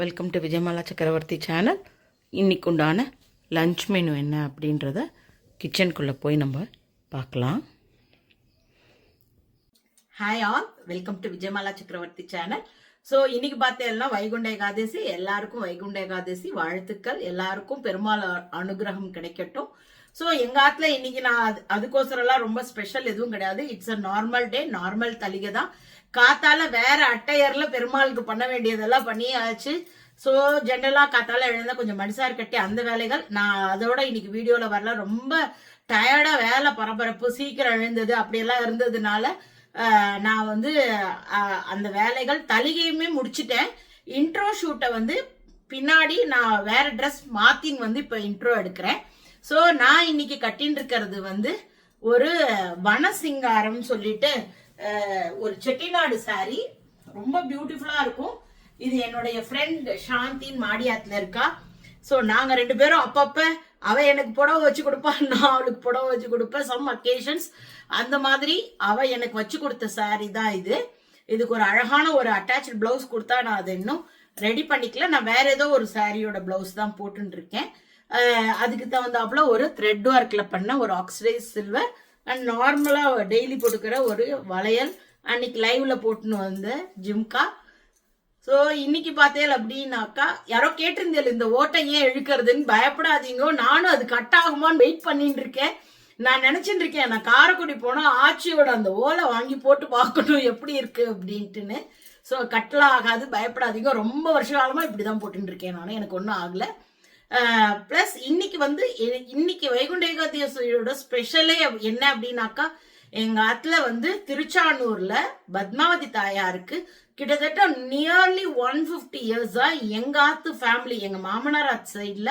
Welcome to Vijayamala Chakravarthy channel இன்னைக்கு உண்டான lunch menu என்ன அப்படின்றத கிச்சனுக்குள்ளே போய் நம்ம பார்க்கலாம். Hi all welcome to Vijayamala Chakravarthy channel so இன்னைக்கு பார்த்தேன்னா வைகுண்ட ஏகாதசி எல்லாருக்கும் வைகுண்ட ஏகாதசி வாழ்த்துக்கள் எல்லாருக்கும் பெருமாள் அனுகிரகம் கிடைக்கட்டும். ஸோ எங்கள் ஆற்றுல இன்னைக்கு நான் அது- அதுக்கோசரம்லாம் ரொம்ப ஸ்பெஷல் எதுவும் கிடையாது. It's a normal day normal தலிகை தான். காத்தால வேற அட்டையர்ல பெருமாளுக்கு பண்ண வேண்டியதெல்லாம் பண்ணியாச்சு. ஸோ ஜென்ரலாக காத்தால எழுந்தால் கொஞ்சம் மடிசார் கட்டி அந்த வேலைகள். நான் அதோட இன்னைக்கு வீடியோவில் வரல. ரொம்ப டயர்டாக வேலை பரபரப்பு சீக்கிரம் எழுந்தது அப்படியெல்லாம் இருந்ததுனால நான் வந்து அந்த வேலைகள் தலிகையுமே முடிச்சிட்டேன். இன்ட்ரோ ஷூட்டை வந்து பின்னாடி நான் வேற ட்ரெஸ் மாத்தின்னு வந்து இப்போ இன்ட்ரோ எடுக்கிறேன். ஸோ நான் இன்னைக்கு கட்டின்னு இருக்கிறது வந்து ஒரு வனசிங்காரம் சொல்லிட்டு ஒரு செட்டிநாடு சாரி ரொம்ப பியூட்டிஃபுல்லா இருக்கும். இது என்னுடைய ஃப்ரெண்ட் சாந்தின் மாடியாத்துல இருக்கா. ஸோ நாங்க ரெண்டு பேரும் அப்பப்ப அவ எனக்கு புடவை வச்சு கொடுப்பா நான் அவளுக்கு புடவை வச்சு கொடுப்பேன் சம் அக்கேஷன்ஸ் அந்த மாதிரி அவ எனக்கு வச்சு கொடுத்த சாரி தான் இது. இதுக்கு ஒரு அழகான ஒரு அட்டாச்சு பிளவுஸ் கொடுத்தா நான் அதை இன்னும் ரெடி பண்ணிக்கல. நான் வேற ஏதோ ஒரு சாரியோட பிளவுஸ் தான் போட்டுன்னு இருக்கேன் அதுக்கு தகுந்தாப்புல ஒரு த்ரெட் ஒர்க்கில் பண்ண ஒரு ஆக்சிடைஸ் சில்வர் அண்ட் நார்மலாக டெய்லி போட்டுக்கிற ஒரு வளையல். அன்னைக்கு லைவ்ல போட்டுன்னு வந்த ஜிம்கா. ஸோ இன்னைக்கு பார்த்தேன் அப்படின்னாக்கா யாரோ கேட்டிருந்தேன் இந்த ஓட்டை ஏன் இழுக்கிறதுன்னு பயப்படாதீங்க நானும் அது கட் ஆகுமான்னு வெயிட் பண்ணிட்டு இருக்கேன். நான் நினைச்சிட்டு இருக்கேன் நான் காரைக்குடி போனால் ஆச்சியோட அந்த ஓலை வாங்கி போட்டு பார்க்கணும் எப்படி இருக்கு அப்படின்ட்டுன்னு. ஸோ கட்டலாம் ஆகாது பயப்படாதீங்க ரொம்ப வருஷ காலமாக இப்படி தான் இருக்கேன் நான் எனக்கு ஒன்றும் ஆகலை. ப்ளஸ் இன்னைக்கு வந்து இன்னைக்கு வைகுண்ட ஏகாதசியோட ஸ்பெஷலே என்ன அப்படின்னாக்கா எங்க ஆத்துல வந்து திருச்சானூர்ல பத்மாவதி தாயாருக்கு கிட்டத்தட்ட நியர்லி ஒன் ஃபிஃப்டி இயர்ஸா எங்க ஆத்து ஃபேமிலி எங்க மாமனார் ஆத்து சைட்ல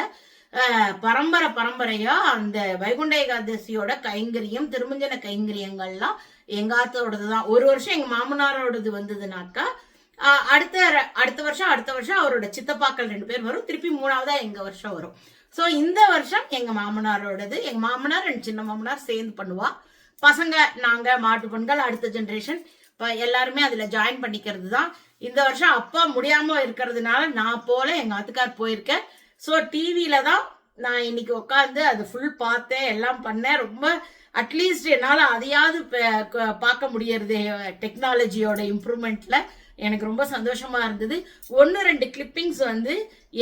பரம்பரை பரம்பரையா அந்த வைகுண்ட ஏகாதசியோட கைங்கரியம் திருமஞ்சன கைங்கரியங்கள்லாம் எங்க ஆத்தோடது தான் ஒரு வருஷம் எங்க மாமனாரோடது வந்ததுனாக்கா அடுத்த அடுத்த வருஷம் அடுத்த வருஷம் அவரோட சித்தப்பாக்கள் ரெண்டு பேர் வரும். திருப்பி மூணாவதா எங்க வருஷம் வரும். சோ இந்த வருஷம் எங்க மாமனாரோடது எங்க மாமனார் ரெண்டு சின்ன மாமனார் சேர்ந்து பண்ணுவா. பசங்க நாங்க மாட்டு பெண்கள் அடுத்த ஜென்ரேஷன் இப்ப எல்லாருமே அதுல ஜாயின் பண்ணிக்கிறது தான் இந்த வருஷம் அப்பா முடியாம இருக்கிறதுனால நான் போல எங்க ஆத்துக்கார் போயிருக்கேன் சோ டிவில தான் நான் இன்னைக்கு உட்காந்து அது ஃபுல் பார்த்தேன் எல்லாம் பண்ணேன். ரொம்ப அட்லீஸ்ட் என்னால அதையாவது பார்க்க முடியறது டெக்னாலஜியோட இம்ப்ரூவ்மெண்ட்ல எனக்கு ரொம்ப சந்தோஷமா இருந்தது. ஒன்று ரெண்டு கிளிப்பிங்ஸ் வந்து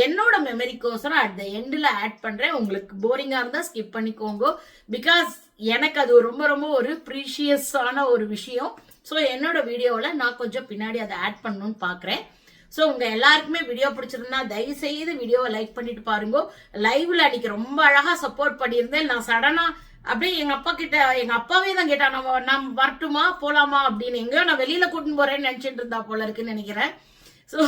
என்னோட மெமரிக்கோசரம் அட் த எண்டில் ஆட் பண்ணுறேன் உங்களுக்கு போரிங்காக இருந்தால் ஸ்கிப் பண்ணிக்கோங்க. பிகாஸ் எனக்கு அது ரொம்ப ரொம்ப ஒரு ப்ரீஷியஸான ஒரு விஷயம். ஸோ என்னோட வீடியோவில் நான் கொஞ்சம் பின்னாடி அதை ஆட் பண்ணணும்னு பார்க்குறேன் ஸோ உங்க எல்லாருக்குமே வீடியோ பிடிச்சிருந்தா தயவு செய்து வீடியோவை லைக் பண்ணிட்டு பாருங்க. லைவ்ல அன்னைக்கு ரொம்ப அழகா சப்போர்ட் பண்ணியிருந்தேன். நான் சடனா அப்படியே எங்க அப்பா கிட்ட எங்க அப்பாவே தான் கேட்டா நம்ம நம்ம வரட்டுமா போலாமா அப்படின்னு. எங்கேயோ நான் வெளியில கூட்டின்னு போறேன்னு நினைச்சிட்டு இருந்தா போல இருக்குன்னு நினைக்கிறேன். ஸோ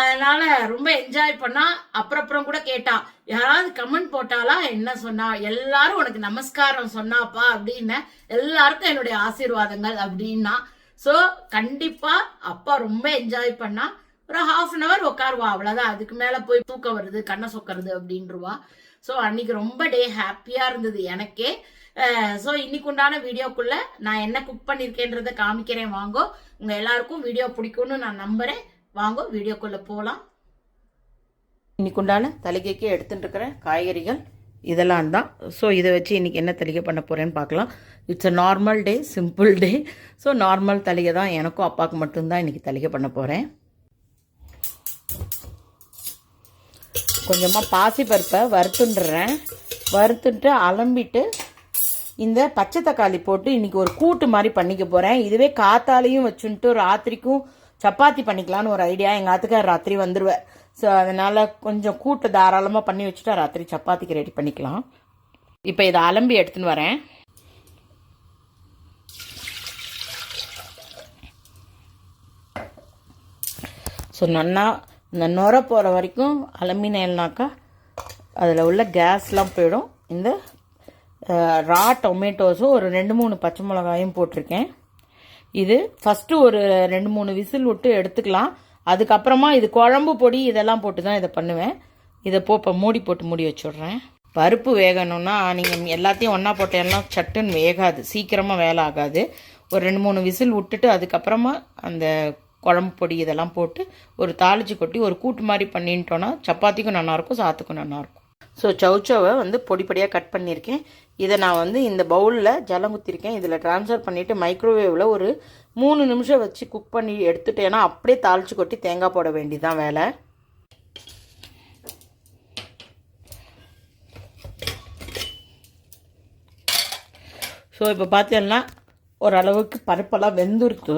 அதனால ரொம்ப என்ஜாய் பண்ணா அப்புறம் அப்புறம் கூட கேட்டா யாராவது கமெண்ட் போட்டாலா என்ன சொன்னா? எல்லாரும் உனக்கு நமஸ்காரம் சொன்னாப்பா அப்படின்னு. எல்லாருக்கும் என்னுடைய ஆசீர்வாதங்கள் அப்படின்னா. ஸோ கண்டிப்பா அப்பா ரொம்ப என்ஜாய் பண்ணா ஒரு ஹாஃப் அன் அவர் உட்காருவா அவ்வளவுதான். அதுக்கு மேல போய் தூக்கம் வருது கண்ணை சொக்கறது அப்படின்றவா. ஸோ அன்னைக்கு ரொம்ப டே ஹாப்பியாக இருந்தது எனக்கே. ஸோ இன்னைக்கு உண்டான வீடியோக்குள்ள நான் என்ன குக் பண்ணியிருக்கேன்றதை காமிக்கிறேன். வாங்கோ உங்க எல்லாருக்கும் வீடியோ பிடிக்கும்னு நான் நம்புறேன். வாங்கோ வீடியோக்குள்ள போகலாம் இன்னைக்கு உண்டான தலிகைக்கு எடுத்துட்டு இருக்கிற காய்கறிகள் இதெல்லாம் தான். ஸோ இதை வச்சு இன்றைக்கி என்ன தலிகை பண்ண போகிறேன்னு பார்க்கலாம். It's a normal day simple day so normal தலிகை தான் எனக்கும் அப்பாவுக்கு மட்டும்தான் இன்றைக்கி தலிகை பண்ண போகிறேன் கொஞ்சமாக பாசிப்பருப்பை வறுத்துண்டுறேன். வறுத்துட்டு அலம்பிட்டு இந்த பச்சை தக்காளி போட்டு இன்றைக்கி ஒரு கூட்டு மாதிரி பண்ணிக்க போகிறேன் இதுவே காத்தாலையும் வச்சுன்ட்டு ராத்திரிக்கும் சப்பாத்தி பண்ணிக்கலான்னு ஒரு ஐடியா. எங்கள் ஆத்துக்கார் ராத்திரி வந்துடுவேன் ஸோ அதனால் கொஞ்சம் கூட்டு தாராளமாக பண்ணி வச்சுட்டா ராத்திரி சப்பாத்திக்கு ரெடி பண்ணிக்கலாம். இப்போ இதை அலம்பி எடுத்துன்னு வரேன். ஸோ நன்னா இந்த நுர போகிற வரைக்கும் அலுமினியம்னாக்கா அதில் உள்ள கேஸ்லாம் போயிடும். இந்த ரா டொமேட்டோஸும் ஒரு ரெண்டு மூணு பச்சை மிளகாயும் போட்டிருக்கேன். இது ஃபஸ்ட்டு ஒரு ரெண்டு மூணு விசில் விட்டு எடுத்துக்கலாம். அதுக்கப்புறமா இது குழம்பு பொடி இதெல்லாம் போட்டு தான் இதை பண்ணுவேன். இதை போ இப்போ மூடி போட்டு மூடி வச்சுட்றேன். பருப்பு வேகணும்னா நீங்கள் எல்லாத்தையும் ஒன்றா போட்டேன்னா சட்டுன்னு வேகாது. சீக்கிரமாக வேலை ஆகாது. ஒரு ரெண்டு மூணு விசில் விட்டுட்டு அதுக்கப்புறமா அந்த குழம்பு பொடி இதெல்லாம் போட்டு ஒரு தாளிச்சு கொட்டி ஒரு கூட்டு மாதிரி பண்ணிட்டோன்னா சப்பாத்திக்கும் நல்லாயிருக்கும் சாத்துக்கும் நல்லாயிருக்கும். ஸோ சவுச்சவை வந்து பொடி பொடியாக கட் பண்ணியிருக்கேன். இதை நான் வந்து இந்த பவுலில் ஜலம் குத்திருக்கேன் இதில் ட்ரான்ஸ்ஃபர் பண்ணிவிட்டு மைக்ரோவேவில் ஒரு மூணு நிமிஷம் வச்சு குக் பண்ணி எடுத்துட்டேன்னா அப்படியே தாளிச்சு கொட்டி தேங்காய் போட வேண்டியதுதான் வேலை. ஸோ இப்போ பார்த்தீங்கன்னா ஓரளவுக்கு பருப்பெல்லாம் வெந்துருக்கு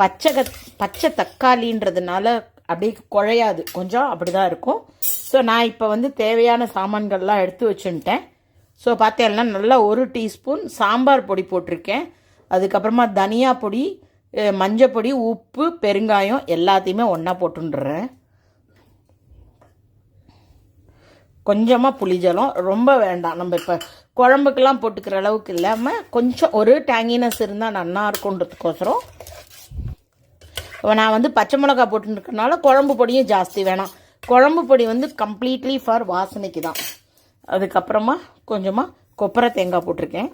பச்சை கத் பச்சை தக்காளின்றதுனால அப்படியே குழையாது. கொஞ்சம் அப்படி தான் இருக்கும். ஸோ நான் இப்போ வந்து தேவையான சாமான்கள்லாம் எடுத்து வச்சுட்டேன் ஸோ பார்த்தேன்னா நல்லா ஒரு டீஸ்பூன் சாம்பார் பொடி போட்டிருக்கேன். அதுக்கப்புறமா தனியா பொடி மஞ்சள் பொடி உப்பு பெருங்காயம் எல்லாத்தையுமே ஒன்றா போட்டுன்றேன். கொஞ்சமாக புளிஜலம். ரொம்ப வேண்டாம். நம்ம இப்போ குழம்புக்கெல்லாம் போட்டுக்கிற அளவுக்கு இல்லாமல் கொஞ்சம் ஒரு டேங்கினஸ் இருந்தால் நல்லா இருக்குன்றதுக்கோசரம் நான் வந்து பச்சை மிளகா போட்டுருக்கனால குழம்பு பொடியும் ஜாஸ்தி வேணாம். குழம்பு பொடி வந்து கம்ப்ளீட்லி ஃபார் வாசனைக்கு தான். அதுக்கப்புறமா கொஞ்சமாக கொப்பரை தேங்காய் போட்டிருக்கேன்.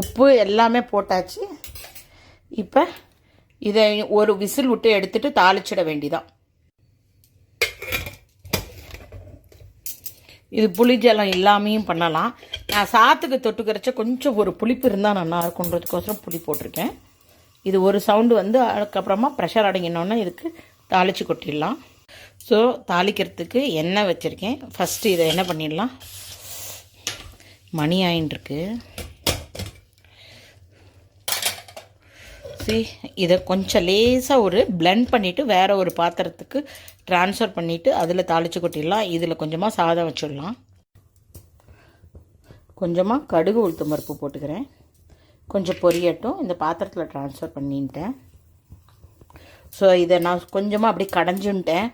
உப்பு எல்லாமே போட்டாச்சு. இப்போ இதை ஒரு விசில் விட்டு எடுத்துட்டு தாளிச்சிட வேண்டிதான். இது புளிஜலம் இல்லாமையும் பண்ணலாம். நான் சாத்துக்கு தொட்டுக்கிறச்ச கொஞ்சம் ஒரு புளிப்பு இருந்தால் நல்லா இருக்குன்றதுக்கோசரம் புளி போட்டிருக்கேன். இது ஒரு சவுண்டு வந்து அதுக்கப்புறமா ப்ரெஷர் அடங்கினோன்னே இதுக்கு தாளித்து கொட்டிடலாம். ஸோ தாளிக்கிறதுக்கு எண்ணெய் வச்சுருக்கேன். ஃபஸ்ட்டு இதை என்ன பண்ணிடலாம்? மணி ஆயின்ட்டுருக்கு சரி சி இதை கொஞ்சம் லேசாக ஒரு பிளெண்ட் பண்ணிவிட்டு வேறு ஒரு பாத்திரத்துக்கு ட்ரான்ஸ்ஃபர் பண்ணிவிட்டு அதில் தாளித்து கொட்டிடலாம். இதில் கொஞ்சமாக சாதம் வச்சிடலாம். கொஞ்சமாக கடுகு உளுத்தம் பருப்பு போட்டுக்கிறேன். கொஞ்சம் பொரியட்டும். இந்த பாத்திரத்தில் ட்ரான்ஸ்ஃபர் பண்ணிட்டேன். ஸோ இதை நான் கொஞ்சமாக அப்படி கடைஞ்சுன்ட்டேன்.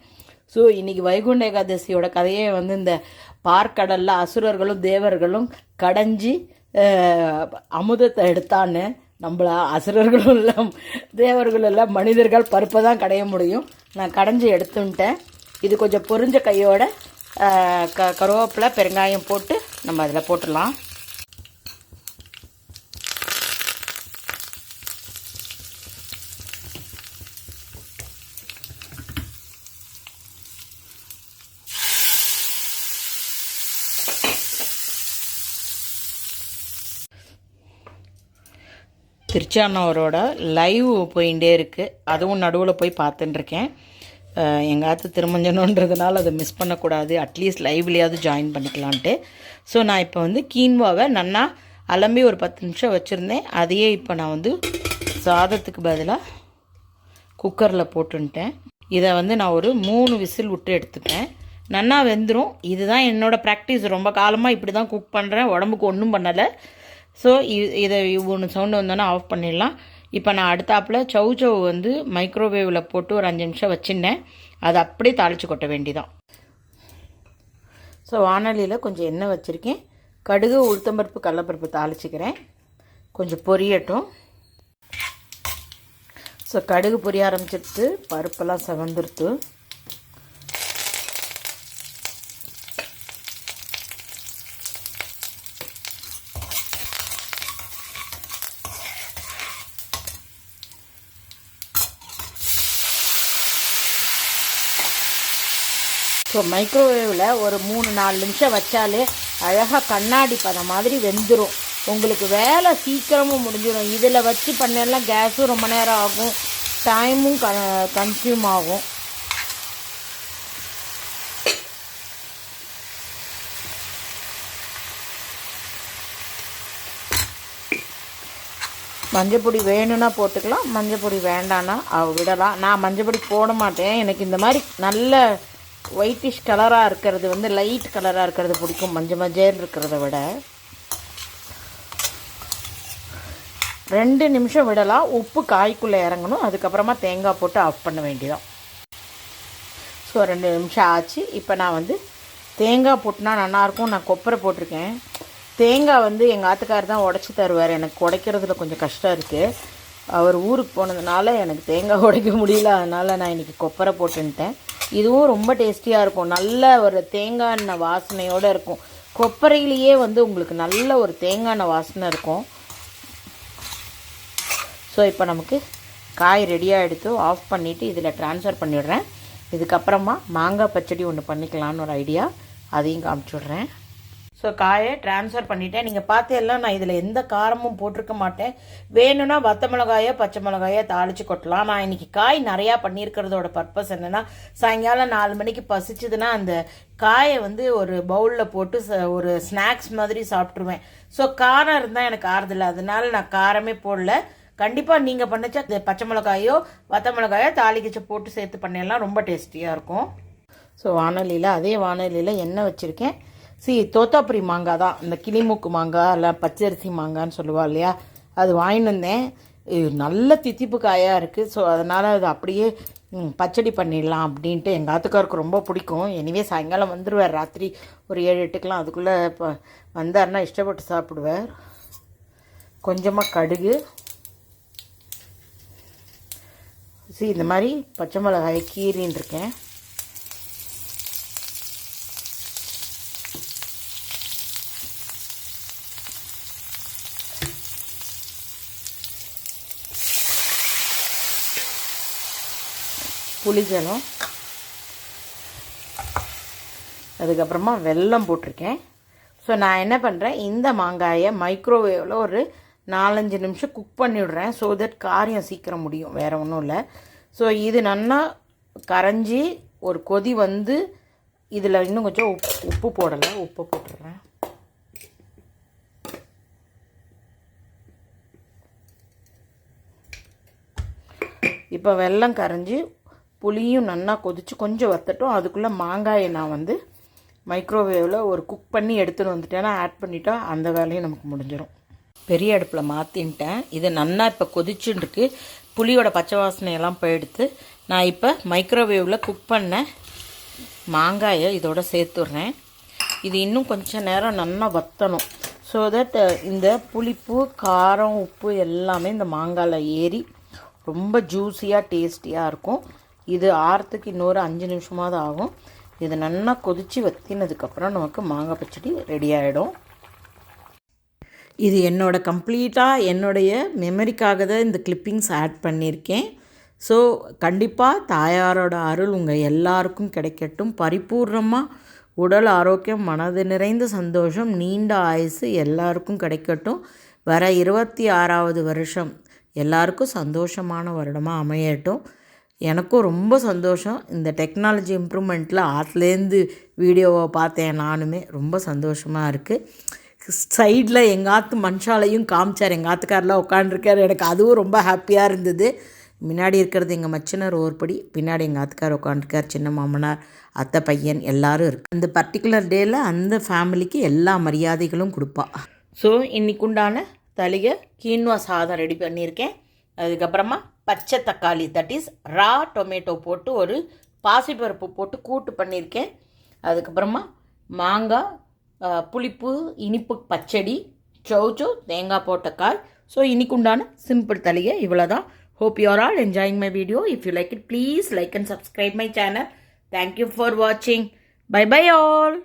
ஸோ இன்றைக்கி வைகுண்ட ஏகாதசியோட கதையே வந்து இந்த பார்க்கடலில் அசுரர்களும் தேவர்களும் கடைஞ்சி அமுதத்தை எடுத்தான்னு நம்மள அசுரர்களும் எல்லாம் தேவர்களும் எல்லாம் மனிதர்கள் பருப்பை தான் கடைய முடியும். நான் கடைஞ்சி எடுத்துன்ட்டேன். இது கொஞ்சம் பொறிஞ்ச கையோட க கருவேப்பிலை பெருங்காயம் போட்டு நம்ம அதில் போட்டுடலாம். திருச்சானவரோட லைவ் போயிட்டே இருக்குது அதுவும் நடுவில் போய் பார்த்துட்டுருக்கேன். எங்கள் ஆத்து திருமஞ்சனன்றதுனால அதை மிஸ் பண்ணக்கூடாது. அட்லீஸ்ட் லைவ்லேயாவது ஜாயின் பண்ணிக்கலான்ட்டு. ஸோ நான் இப்போ வந்து கீன்வாவை நன்னா அலம்பி ஒரு பத்து நிமிஷம் வச்சுருந்தேன். அதையே இப்போ நான் வந்து சாதத்துக்கு பதிலாக குக்கரில் போட்டுன்ட்டேன். இதை வந்து நான் ஒரு மூணு விசில் விட்டு எடுத்துப்பேன் நன்னா வெந்துடும் இதுதான் என்னோடய ப்ராக்டிஸ் ரொம்ப காலமாக இப்படி தான் குக் பண்ணுறேன் உடம்புக்கு ஒன்றும் பண்ணலை. ஸோ இதை ஒன்று சவுண்டு வந்தோன்னே ஆஃப் பண்ணிடலாம். இப்போ நான் அடுத்தாப்பில் சவு சவு வந்து மைக்ரோவேவில் போட்டு ஒரு அஞ்சு நிமிஷம் வச்சுருந்தேன். அதை அப்படியே தாளித்து கொட்ட வேண்டிதான். ஸோ வானொலியில் கொஞ்சம் எண்ணெய் வச்சுருக்கேன். கடுகு உளுத்தம்பருப்பு கடலப்பருப்பு தாளிச்சிக்கிறேன். கொஞ்சம் பொரியட்டும். ஸோ கடுகு பொரிய ஆரம்பிச்சிட்டு பருப்பெல்லாம் செவந்துருத்து ஸோ மைக்ரோவேவில் ஒரு மூணு நாலு நிமிஷம் வச்சாலே அழகாக கண்ணாடி பதம் மாதிரி வெந்துடும் உங்களுக்கு வேலை சீக்கிரமும் முடிஞ்சிடும் இதில் வச்சு பண்ணலாம் கேஸும் ரொம்ப நேரம் ஆகும். டைமும் க கன்சியூம் ஆகும். மஞ்சப்பொடி வேணும்னா போட்டுக்கலாம் மஞ்சப்பொடி வேண்டான்னா விடலாம். நான் மஞ்சப்பொடி போட மாட்டேன். எனக்கு இந்த மாதிரி நல்ல ஒயிட்டிஷ் கலராக இருக்கிறது வந்து லைட் கலராக இருக்கிறது பிடிக்கும். மஞ்சள் மஞ்சள் இருக்கிறத விட. ரெண்டு நிமிஷம் விடலாம். உப்பு காய்க்குள்ளே இறங்கணும். அதுக்கப்புறமா தேங்காய் போட்டு ஆஃப் பண்ண வேண்டியதான் ஸோ ரெண்டு நிமிஷம் ஆச்சு. இப்போ நான் வந்து தேங்காய் போட்டுனா நல்லாயிருக்கும். நான் கொப்பரை போட்டிருக்கேன். தேங்காய் வந்து எங்கள் ஆத்துக்கார் தான் உடச்சி தருவார். எனக்கு உடைக்கிறதுல கொஞ்சம் கஷ்டம் இருக்குது அவர் ஊருக்கு போனதுனால எனக்கு தேங்காய் உடைக்க முடியல. அதனால் நான் இன்றைக்கி கொப்பரை போட்டுன்ட்டேன். இதுவும் ரொம்ப டேஸ்டியாக இருக்கும். நல்ல ஒரு தேங்காய் எண்ணெய் வாசனையோடு இருக்கும். கொப்பரையிலேயே வந்து உங்களுக்கு நல்ல ஒரு தேங்காய் எண்ணெய் வாசனை இருக்கும். ஸோ இப்போ நமக்கு காய் ரெடியாக எடுத்து ஆஃப் பண்ணிவிட்டு இதில் ட்ரான்ஸ்ஃபர் பண்ணிவிடுறேன் இதுக்கப்புறமா மாங்காய் பச்சடி ஒன்று பண்ணிக்கலான்னு ஒரு ஐடியா அதையும் காமிச்சுடுறேன் ஸோ காயை ட்ரான்ஸ்ஃபர் பண்ணிட்டேன். நீங்கள் பார்த்து எல்லாம் நான் இதில் எந்த காரமும் போட்டிருக்க மாட்டேன். வேணும்னா வத்த மிளகாயோ பச்சை மிளகாயோ தாளித்து கொட்டலாம். நான் இன்னைக்கு காய் நிறையா பண்ணியிருக்கிறதோட பர்பஸ் என்னென்னா சாயங்காலம் நாலு மணிக்கு பசிச்சுதுன்னா அந்த காயை வந்து ஒரு பவுலில் போட்டு ச- ஒரு ஸ்நாக்ஸ் மாதிரி சாப்பிட்ருவேன் ஸோ காரம் இருந்தால் எனக்கு ஆறுதில்லை அதனால நான் காரமே போடல. கண்டிப்பாக நீங்கள் பண்ணச்சா இந்த பச்சை மிளகாயோ வத்த மிளகாயோ தாளிக்கிச்சு போட்டு சேர்த்து பண்ணிடலாம். ரொம்ப டேஸ்டியாக இருக்கும். ஸோ வானொலியில் அதே வானொலியில் எண்ணெய் வச்சுருக்கேன். சி தோத்தாப்புரி மாங்காய் தான். இந்த கிளிமூக்கு மாங்காய் இல்லை பச்சரிசி மாங்கான்னு சொல்லுவா இல்லையா? அது வாங்கிட்டு வந்தேன். நல்ல தித்திப்பு காயாக இருக்குது ஸோ அதனால் அது அப்படியே பச்சடி பண்ணிடலாம் அப்படின்ட்டு எங்கள் ஆத்துக்காருக்கு ரொம்ப பிடிக்கும். எனிவே சாயங்காலம் வந்துடுவார் ராத்திரி ஒரு ஏழு எட்டுக்கெலாம் அதுக்குள்ளே இப்போ வந்தாருன்னா இஷ்டப்பட்டு சாப்பிடுவார். கொஞ்சமாக கடுகு. சி இந்த மாதிரி பச்சை மிளகாயை கீரின்னு இருக்கேன். புளிஜலம் அதுக்கப்புறமா வெல்லம் போட்டிருக்கேன். ஸோ நான் என்ன பண்ணுறேன் இந்த மாங்காயை மைக்ரோவேவில் ஒரு நாலஞ்சு நிமிஷம் குக் பண்ணிவிடுறேன். ஸோ தட் காரியம் சீக்கிரம் முடியும். வேறு ஒன்றும் இல்லை. ஸோ இது நல்லா கரைஞ்சி ஒரு கொதி வந்து இதில் இன்னும் கொஞ்சம் உப்பு உப்பு போடலை. உப்பு போட்டுடுறேன். இப்போ வெல்லம் கரைஞ்சி புளியும் நல்லா கொதிச்சு கொஞ்சம் வத்தட்டும். அதுக்குள்ளே மாங்காயை நான் வந்து மைக்ரோவேவில் ஒரு குக் பண்ணி எடுத்துகிட்டு வந்துட்டேன்னா ஆட் பண்ணிட்டா அந்த வேலையும் நமக்கு முடிஞ்சிடும் பெரிய அடுப்பில் மாற்றின்ட்டேன் இது நல்லா இப்போ கொதிச்சுட்டுருக்கு புளியோட பச்சை வாசனையெல்லாம் போயிடுத்து நான் இப்போ மைக்ரோவேவில் குக் பண்ண மாங்காயை இதோட சேர்த்துட்றேன் இது இன்னும் கொஞ்சம் நேரம் நல்லா வத்தணும். ஸோ தட் uh, இந்த புளிப்பு காரம் உப்பு எல்லாமே இந்த மாங்காயில் ஏறி ரொம்ப ஜூஸியாக டேஸ்டியாக இருக்கும். இது ஆறத்துக்கு இன்னொரு அஞ்சு நிமிஷமாவது ஆகும். இது நல்லா கொதித்து வத்தினதுக்கப்புறம் நமக்கு மாங்காய் பச்சடி ரெடி ஆகிடும் இது என்னோடய கம்ப்ளீட்டாக என்னுடைய மெமரிக்காக தான் இந்த கிளிப்பிங்ஸ் ஆட் பண்ணியிருக்கேன். ஸோ கண்டிப்பாக தாயாரோட அருள் உங்கள் எல்லாருக்கும் கிடைக்கட்டும். பரிபூர்ணமாக உடல் ஆரோக்கியம் மனது நிறைந்த சந்தோஷம் நீண்ட ஆயுசு எல்லாருக்கும் கிடைக்கட்டும். வர இருபத்தி ஆறாவது வருஷம் எல்லாருக்கும் சந்தோஷமான வருடமாக அமையட்டும். எனக்கும் ரொம்ப சந்தோஷம். இந்த டெக்னாலஜி இம்ப்ரூவ்மெண்ட்டில் ஆற்றுலேருந்து வீடியோவை பார்த்தேன் நானுமே. ரொம்ப சந்தோஷமாக இருக்குது சைடில் எங்கள் ஆத்து மனுஷாலையும் காமிச்சார். எங்கள் ஆத்துக்காரில் உட்காந்துருக்கார் எனக்கு அதுவும் ரொம்ப ஹாப்பியாக இருந்தது. முன்னாடி இருக்கிறது எங்கள் மச்சினர் ஒருபடி பின்னாடி எங்கள் ஆத்துக்கார் உட்காந்துருக்கார் சின்ன மாமனார் அத்தை பையன் எல்லாரும் இருக்கு. அந்த பர்டிகுலர் டேயில் அந்த ஃபேமிலிக்கு எல்லா மரியாதைகளும் கொடுப்பா. ஸோ இன்னைக்கு உண்டான தளிகை கீன்வா சாதம் ரெடி பண்ணியிருக்கேன். அதுக்கப்புறமா பச்சை தக்காளி தட் இஸ் ரா டொமேட்டோ போட்டு ஒரு பாசிப்பருப்பு போட்டு கூட்டு பண்ணியிருக்கேன். அதுக்கப்புறமா மாங்காய் புளிப்பு இனிப்பு பச்சடி சௌச்சோ தேங்காய் போட்ட காய். ஸோ இன்னைக்கு உண்டான சிம்பிள் தலையை இவ்வளோ தான் hope you are all enjoying my video if you like it please like and subscribe my channel thank you for வாட்சிங் பை பை ஆல்